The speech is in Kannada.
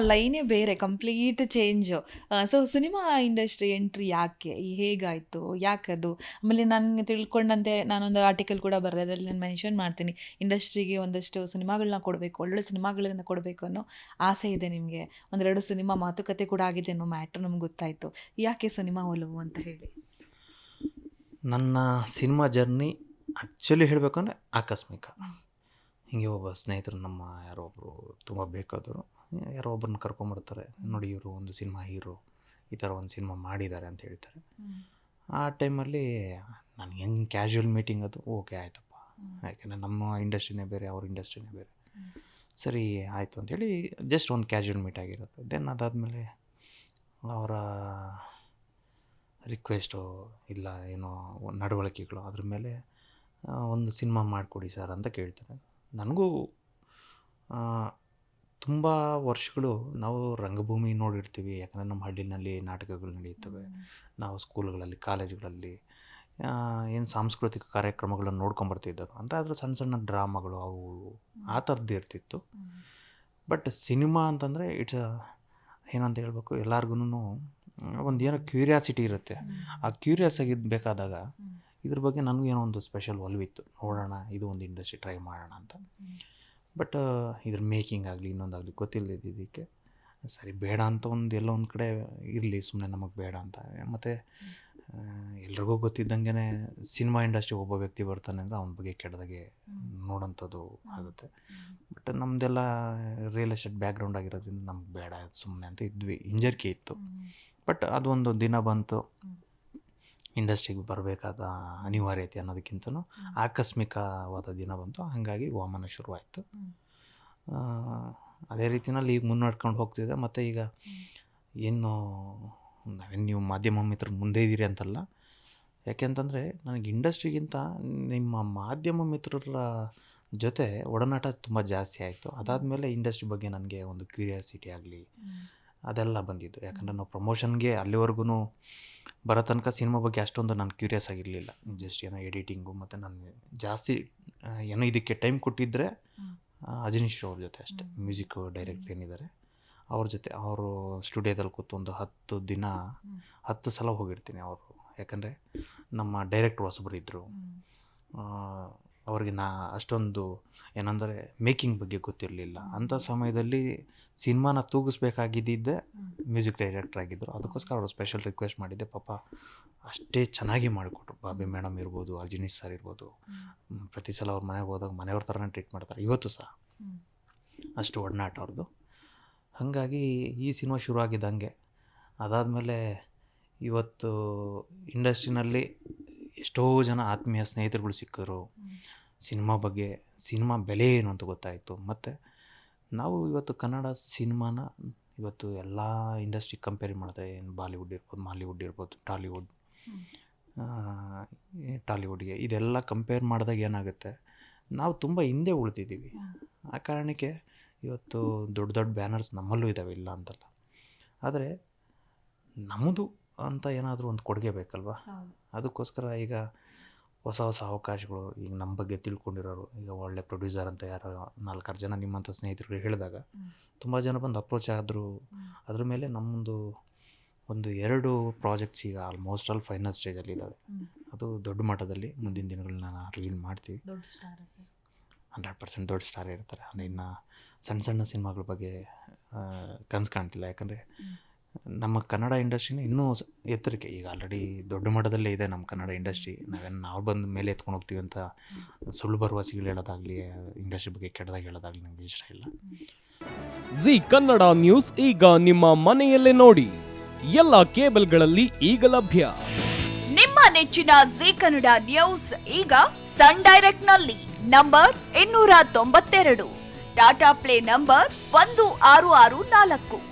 ಲೈನೇ ಬೇರೆ complete change so cinema industry entry ಯಾಕೆ? ಹೇಗಾಯಿತು? ಯಾಕದು? ಆಮೇಲೆ ನನಗೆ ತಿಳ್ಕೊಂಡಂತೆ ನಾನೊಂದು ಆರ್ಟಿಕಲ್ ಕೂಡ ಬರೆದೆ. ಅದರಲ್ಲಿ ನಾನು ಮೆನ್ಷನ್ ಮಾಡ್ತೀನಿ. ಇಂಡಸ್ಟ್ರಿಗೆ ಒಂದಷ್ಟು ಸಿನಿಮಾಗಳನ್ನ ಕೊಡಬೇಕು, ಒಳ್ಳೊಳ್ಳೆ ಸಿನಿಮಾಗಳನ್ನ ಕೊಡಬೇಕು ಅನ್ನೋ ಆಸೆ ಇದೆ ನಿಮಗೆ. ಒಂದೆರಡು ಸಿನಿಮಾ ಮಾತುಕತೆ ಕೂಡ ಆಗಿದೆ ಅನ್ನೋ ಮ್ಯಾಟ್ರ್ ನಮ್ಗೆ ಗೊತ್ತಾಯಿತು. ಯಾಕೆ ಸಿನಿಮಾ ಒಲವು ಅಂತ ಹೇಳಿ? ನನ್ನ ಸಿನಿಮಾ ಜರ್ನಿ ಆ್ಯಕ್ಚುಲಿ ಹೇಳಬೇಕಂದ್ರೆ ಆಕಸ್ಮಿಕ. ಹಿಂಗೆ ಒಬ್ಬ ಸ್ನೇಹಿತರು ನಮ್ಮ ಯಾರೋ ಒಬ್ಬರು ತುಂಬ ಬೇಕಾದವರು ಯಾರೋ ಒಬ್ಬರನ್ನ ಕರ್ಕೊಂಬರ್ತಾರೆ. ನೋಡಿ ಇವರು ಒಂದು ಸಿನಿಮಾ ಹೀರೋ, ಈ ಥರ ಒಂದು ಸಿನಿಮಾ ಮಾಡಿದ್ದಾರೆ ಅಂತ ಹೇಳ್ತಾರೆ. ಆ ಟೈಮಲ್ಲಿ ನನಗೆ ಹೆಂಗೆ ಕ್ಯಾಶುವಲ್ ಮೀಟಿಂಗ್ ಅದು ಓಕೆ, ಆಯ್ತಪ್ಪ. ಯಾಕೆಂದರೆ ನಮ್ಮ ಇಂಡಸ್ಟ್ರಿನೇ ಬೇರೆ, ಅವ್ರ ಇಂಡಸ್ಟ್ರಿನೇ ಬೇರೆ. ಸರಿ, ಆಯಿತು ಅಂಥೇಳಿ ಜಸ್ಟ್ ಒಂದು ಕ್ಯಾಶುವಲ್ ಮೀಟ್ ಆಗಿರುತ್ತೆ. ದೆನ್ ಅದಾದಮೇಲೆ ಅವರ ರಿಕ್ವೆಸ್ಟು ಇಲ್ಲ ಏನೋ ನಡವಳಿಕೆಗಳು, ಅದ್ರ ಮೇಲೆ ಒಂದು ಸಿನಿಮಾ ಮಾಡಿಕೊಡಿ ಸರ್ ಅಂತ ಕೇಳ್ತಾರೆ. ನನಗೂ ತುಂಬ ವರ್ಷಗಳು ನಾವು ರಂಗಭೂಮಿ ನೋಡಿರ್ತೀವಿ. ಯಾಕಂದರೆ ನಮ್ಮ ಹಳ್ಳಿನಲ್ಲಿ ನಾಟಕಗಳು ನಡೆಯುತ್ತವೆ. ನಾವು ಸ್ಕೂಲ್ಗಳಲ್ಲಿ, ಕಾಲೇಜುಗಳಲ್ಲಿ ಏನು ಸಾಂಸ್ಕೃತಿಕ ಕಾರ್ಯಕ್ರಮಗಳನ್ನು ನೋಡ್ಕೊಂಬರ್ತಿದ್ದದ್ದು. ಅಂದರೆ ಅದರ ಸಣ್ಣ ಸಣ್ಣ ಡ್ರಾಮಾಗಳು ಅವು ಆ ಥರದ್ದು ಇರ್ತಿತ್ತು. ಬಟ್ ಸಿನಿಮಾ ಅಂತಂದರೆ ಇಟ್ಸ್ ಅ ಏನಂತ ಹೇಳಬೇಕು ಎಲ್ಲರಿಗೂ ಒಂದು ಏನೋ ಕ್ಯೂರಿಯಾಸಿಟಿ ಇರುತ್ತೆ. ಆ ಕ್ಯೂರಿಯಸ್ ಆಗಿರಬೇಕಾದಾಗ ಬೇಕಾದಾಗ ಇದ್ರ ಬಗ್ಗೆ ನನಗೂ ಏನೋ ಒಂದು ಸ್ಪೆಷಲ್ ಒಲವಿತ್ತು. ನೋಡೋಣ ಇದು ಒಂದು ಇಂಡಸ್ಟ್ರಿ ಟ್ರೈ ಮಾಡೋಣ ಅಂತ. ಬಟ್ ಇದ್ರ ಮೇಕಿಂಗ್ ಆಗಲಿ ಇನ್ನೊಂದಾಗಲಿ ಗೊತ್ತಿಲ್ಲದಿದ್ದಕ್ಕೆ ಸರಿ ಬೇಡ ಅಂತ ಒಂದು ಎಲ್ಲೋ ಒಂದು ಕಡೆ ಇರಲಿ ಸುಮ್ಮನೆ ನಮಗೆ ಬೇಡ ಅಂತ. ಮತ್ತು ಎಲ್ರಿಗೂ ಗೊತ್ತಿದ್ದಂಗೆ ಸಿನಿಮಾ ಇಂಡಸ್ಟ್ರಿ ಒಬ್ಬ ವ್ಯಕ್ತಿ ಬರ್ತಾನೆ ಅಂದರೆ ಅವನ ಬಗ್ಗೆ ಕೆಟ್ಟದಾಗೆ ಹ್ಮ್. ನೋಡೋಂಥದ್ದು ಆಗುತ್ತೆ. ಬಟ್ ನಮ್ಮದೆಲ್ಲ ರಿಯಲ್ ಎಸ್ಟೇಟ್ ಬ್ಯಾಕ್ಗ್ರೌಂಡ್ ಆಗಿರೋದ್ರಿಂದ ನಮ್ಗೆ ಬೇಡ ಸುಮ್ಮನೆ ಅಂತ ಇದ್ವಿ. ಹಿಂಜರಿಕೆ ಇತ್ತು. ಬಟ್ ಅದೊಂದು ದಿನ ಬಂತು. ಇಂಡಸ್ಟ್ರಿಗೆ ಬರಬೇಕಾದ ಅನಿವಾರ್ಯತೆ ಅನ್ನೋದಕ್ಕಿಂತನೂ ಆಕಸ್ಮಿಕವಾದ ದಿನ ಬಂತು. ಹಾಗಾಗಿ ವಾಮನ ಶುರುವಾಯಿತು. ಅದೇ ರೀತಿಯಲ್ಲಿ ಈಗ ಮುನ್ನಡ್ಕೊಂಡು ಹೋಗ್ತಿದೆ. ಮತ್ತು ಈಗ ಏನು ನೀವು ಮಾಧ್ಯಮ ಮಿತ್ರ ಮುಂದೆ ಇದ್ದೀರಿ ಅಂತಲ್ಲ. ಯಾಕೆಂತಂದರೆ ನನಗೆ ಇಂಡಸ್ಟ್ರಿಗಿಂತ ನಿಮ್ಮ ಮಾಧ್ಯಮ ಮಿತ್ರರ ಜೊತೆ ಒಡನಾಟ ತುಂಬ ಜಾಸ್ತಿ ಆಯಿತು. ಅದಾದಮೇಲೆ ಇಂಡಸ್ಟ್ರಿ ಬಗ್ಗೆ ನನಗೆ ಒಂದು ಕ್ಯೂರಿಯಾಸಿಟಿ ಆಗಲಿ. ಅದೆಲ್ಲ ಬಂದಿದ್ದು. ಯಾಕಂದರೆ ನಾವು ಪ್ರಮೋಷನ್ಗೆ ಅಲ್ಲಿವರೆಗೂ ಬರೋ ತನಕ ಸಿನಿಮಾ ಬಗ್ಗೆ ಅಷ್ಟೊಂದು ನಾನು ಕ್ಯೂರಿಯಸ್ ಆಗಿರಲಿಲ್ಲ. ಜಸ್ಟ್ ಏನೋ ಎಡಿಟಿಂಗು ಮತ್ತು ನಾನು ಜಾಸ್ತಿ ಏನೋ ಇದಕ್ಕೆ ಟೈಮ್ ಕೊಟ್ಟಿದ್ದರೆ. ಅಜನೀಶ್ ಅವ್ರ ಜೊತೆ ಅಷ್ಟೇ. ಮ್ಯೂಸಿಕ್ ಡೈರೆಕ್ಟರ್ ಏನಿದ್ದಾರೆ ಅವ್ರ ಜೊತೆ ಅವರು ಸ್ಟುಡಿಯೋದಲ್ಲಿ ಕೂತು ಒಂದು ಹತ್ತು ದಿನ. ಹತ್ತು ಸಲ ಹೋಗಿರ್ತೀನಿ ಅವರು. ಯಾಕಂದರೆ ನಮ್ಮ ಡೈರೆಕ್ಟ್ರು ಹೊಸಬ್ರು ಇದ್ದರು. ಅವ್ರಿಗೆ ನಾ ಅಷ್ಟೊಂದು ಏನಂದರೆ ಮೇಕಿಂಗ್ ಬಗ್ಗೆ ಗೊತ್ತಿರಲಿಲ್ಲ. ಅಂಥ ಸಮಯದಲ್ಲಿ ಸಿನಿಮಾನ ತೂಗಿಸ್ಬೇಕಾಗಿದ್ದಿದ್ದೇ ಮ್ಯೂಸಿಕ್ ಡೈರೆಕ್ಟರ್ ಆಗಿದ್ದರು. ಅದಕ್ಕೋಸ್ಕರ ಅವರು ಸ್ಪೆಷಲ್ ರಿಕ್ವೆಸ್ಟ್ ಮಾಡಿದ್ದೆ. ಪಾಪ ಅಷ್ಟೇ ಚೆನ್ನಾಗಿ ಮಾಡಿಕೊಟ್ರು. ಬಾಬಿ ಮೇಡಮ್ ಇರ್ಬೋದು, ಅಜನೀಶ್ ಸರ್ ಇರ್ಬೋದು. ಪ್ರತಿ ಸಲ ಅವ್ರ ಮನೆಗೆ ಹೋದಾಗ ಮನೆಯವ್ರ ಥರನೇ ಟ್ರೀಟ್ ಮಾಡ್ತಾರೆ ಇವತ್ತು ಸಹ. ಅಷ್ಟು ಒಡನಾಟ ಅವ್ರದ್ದು. ಹಾಗಾಗಿ ಈ ಸಿನಿಮಾ ಶುರುವಾಗಿದ್ದಂಗೆ ಅದಾದಮೇಲೆ ಇವತ್ತು ಇಂಡಸ್ಟ್ರಿನಲ್ಲಿ ಎಷ್ಟೋ ಜನ ಆತ್ಮೀಯ ಸ್ನೇಹಿತರುಗಳು ಸಿಕ್ಕರು. ಸಿನಿಮಾ ಬಗ್ಗೆ ಸಿನಿಮಾ ಬೆಲೆ ಏನು ಅಂತ ಗೊತ್ತಾಯಿತು. ಮತ್ತು ನಾವು ಇವತ್ತು ಕನ್ನಡ ಸಿನಿಮಾನ ಇವತ್ತು ಎಲ್ಲ ಇಂಡಸ್ಟ್ರಿ ಕಂಪೇರ್ ಮಾಡಿದ್ರೆ ಏನು ಬಾಲಿವುಡ್ ಇರ್ಬೋದು, ಮಾಲಿವುಡ್ ಇರ್ಬೋದು, ಟಾಲಿವುಡ್ ಟಾಲಿವುಡ್ಗೆ ಇದೆಲ್ಲ ಕಂಪೇರ್ ಮಾಡಿದಾಗ ಏನಾಗುತ್ತೆ ನಾವು ತುಂಬ ಹಿಂದೆ ಉಳಿದಿದ್ದೀವಿ. ಆ ಕಾರಣಕ್ಕೆ ಇವತ್ತು ದೊಡ್ಡ ದೊಡ್ಡ ಬ್ಯಾನರ್ಸ್ ನಮ್ಮಲ್ಲೂ ಇದ್ದಾವೆ ಇಲ್ಲ ಅಂತಲ್ಲ. ಆದರೆ ನಮ್ಮದು ಅಂತ ಏನಾದರೂ ಒಂದು ಕೊಡುಗೆ ಬೇಕಲ್ವಾ? ಅದಕ್ಕೋಸ್ಕರ ಈಗ ಹೊಸ ಹೊಸ ಅವಕಾಶಗಳು ಈಗ ನಮ್ಮ ಬಗ್ಗೆ ತಿಳ್ಕೊಂಡಿರೋರು ಈಗ ಒಳ್ಳೆ ಪ್ರೊಡ್ಯೂಸರ್ ಅಂತ ಯಾರೋ ನಾಲ್ಕಾರು ಜನ ನಿಮ್ಮಂಥ ಸ್ನೇಹಿತರು ಹೇಳಿದಾಗ. ತುಂಬ ಜನ ಬಂದು ಅಪ್ರೋಚ್ ಆದರೂ. ಅದ್ರ ಮೇಲೆ ನಮ್ಮದು ಒಂದು ಎರಡು ಪ್ರಾಜೆಕ್ಟ್ಸ್ ಈಗ ಆಲ್ಮೋಸ್ಟ್ ಆಲ್ ಫೈನಲ್ ಸ್ಟೇಜಲ್ಲಿ ಇದ್ದಾವೆ ಅದು ದೊಡ್ಡ ಮಟ್ಟದಲ್ಲಿ ಮುಂದಿನ ದಿನಗಳಲ್ಲಿ ನಾನು ರಿವೀಲ್ ಮಾಡ್ತೀವಿ. ದೊಡ್ಡ ಸ್ಟಾರ ಸರ್. ಹಂಡ್ರೆಡ್ ಪರ್ಸೆಂಟ್ ದೊಡ್ಡ ಸ್ಟಾರ್ ಇರ್ತಾರೆ. ಇನ್ನು ಸಣ್ಣ ಸಣ್ಣ ಸಿನಿಮಾಗಳ ಬಗ್ಗೆ ಕನಸು ಕಾಣ್ತಿಲ್ಲ. ಯಾಕಂದರೆ. ನಮ್ಮ ಕನ್ನಡ ಇಂಡಸ್ಟ್ರಿನ ಇನ್ನೂ ಎತ್ತರಿಕೆ. ಎತ್ತರಕ್ಕೆ ಈಗ ಆಲ್ರೆಡಿ ದೊಡ್ಡ ಮಟ್ಟದಲ್ಲೇ ಇದೆ ನಮ್ಮ ಕನ್ನಡ ಇಂಡಸ್ಟ್ರಿ. ನಾವೇನು ನಾವು ಬಂದ ಮೇಲೆ ಎತ್ಕೊಂಡು ಹೋಗ್ತೀವಿ ಅಂತ ಸುಳ್ಳು ಭರವಸೆಗಳು ಹೇಳೋದಾಗಲಿ ಇಂಡಸ್ಟ್ರಿ ಬಗ್ಗೆ ಕೆಟ್ಟದಾಗ ಹೇಳೋದಾಗಲಿ ನಮಗೆ ಇಷ್ಟ ಇಲ್ಲ. ಜಿ ಕನ್ನಡ ನ್ಯೂಸ್ ಈಗ ನಿಮ್ಮ ಮನೆಯಲ್ಲೇ ನೋಡಿ. ಎಲ್ಲ ಕೇಬಲ್ಗಳಲ್ಲಿ ಈಗ ಲಭ್ಯ. ನಿಮ್ಮ ನೆಚ್ಚಿನ ಜಿ ಕನ್ನಡ ನ್ಯೂಸ್ ಈಗ ಸನ್ ಡೈರೆಕ್ಟ್ನಲ್ಲಿ ನಂಬರ್ ಇನ್ನೂರ ತೊಂಬತ್ತೆರಡು. ಟಾಟಾ ಪ್ಲೇ ನಂಬರ್ ಒಂದು ಆರು ಆರು ನಾಲ್ಕು.